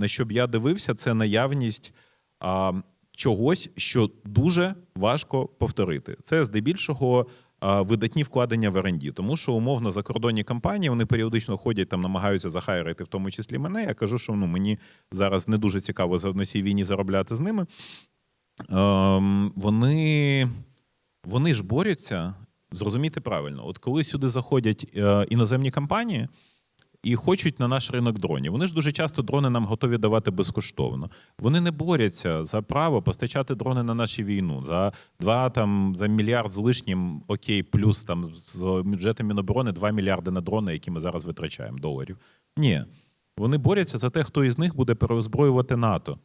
на що б я дивився, це наявність а, чогось, що дуже важко повторити. Це здебільшого видатні вкладення в R&D. тому що умовно закордонні компанії вони періодично ходять там, намагаються захайрити, в тому числі мене. Я кажу, що ну мені зараз не дуже цікаво на цій війні заробляти з ними. Ем, вони, вони ж борються, зрозумійте правильно, от коли сюди заходять е, іноземні компанії і хочуть на наш ринок дронів, вони ж дуже часто дрони нам готові давати безкоштовно. Вони не борються за право постачати дрони на нашу війну за два там за мільярд з лишнім, окей, плюс там з бюджету Міноборони 2 мільярди на дрони, які ми зараз витрачаємо доларів. Ні. Вони борються за те, хто із них буде переозброювати НАТО.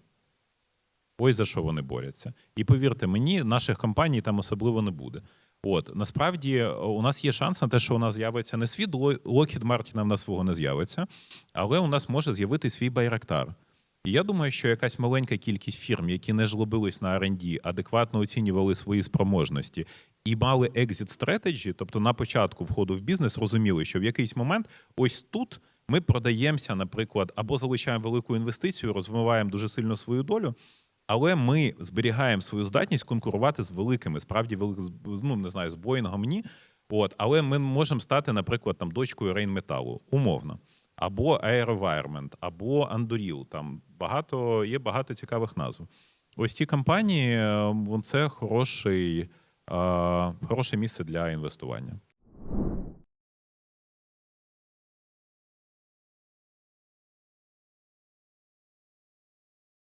Ось за що вони борються. І повірте мені, наших компаній там особливо не буде. От насправді е, у нас є шанс на те, що у нас з'явиться не свій Ло- Lockheed Martin, в нас свого не з'явиться, але у нас може з'явити свій Байрактар. І я думаю, що якась маленька кількість фірм, які не жлобились на R&D, адекватно оцінювали свої спроможності і мали exit strategy, тобто на початку входу в бізнес розуміли, що в якийсь момент ось тут ми продаємося, наприклад, або залучаємо велику інвестицію, розвиваємо дуже сильно свою долю. Але ми зберігаємо свою здатність конкурувати з великими, справді велик, ну не знаю, з Боїнгом ні. От, але ми можемо стати, наприклад, там дочкою Рейнметалу, умовно, або AeroVironment, або Anduril. Там багато є багато цікавих назв. Ось ці компанії е, це хороший, е, хороше місце для інвестування.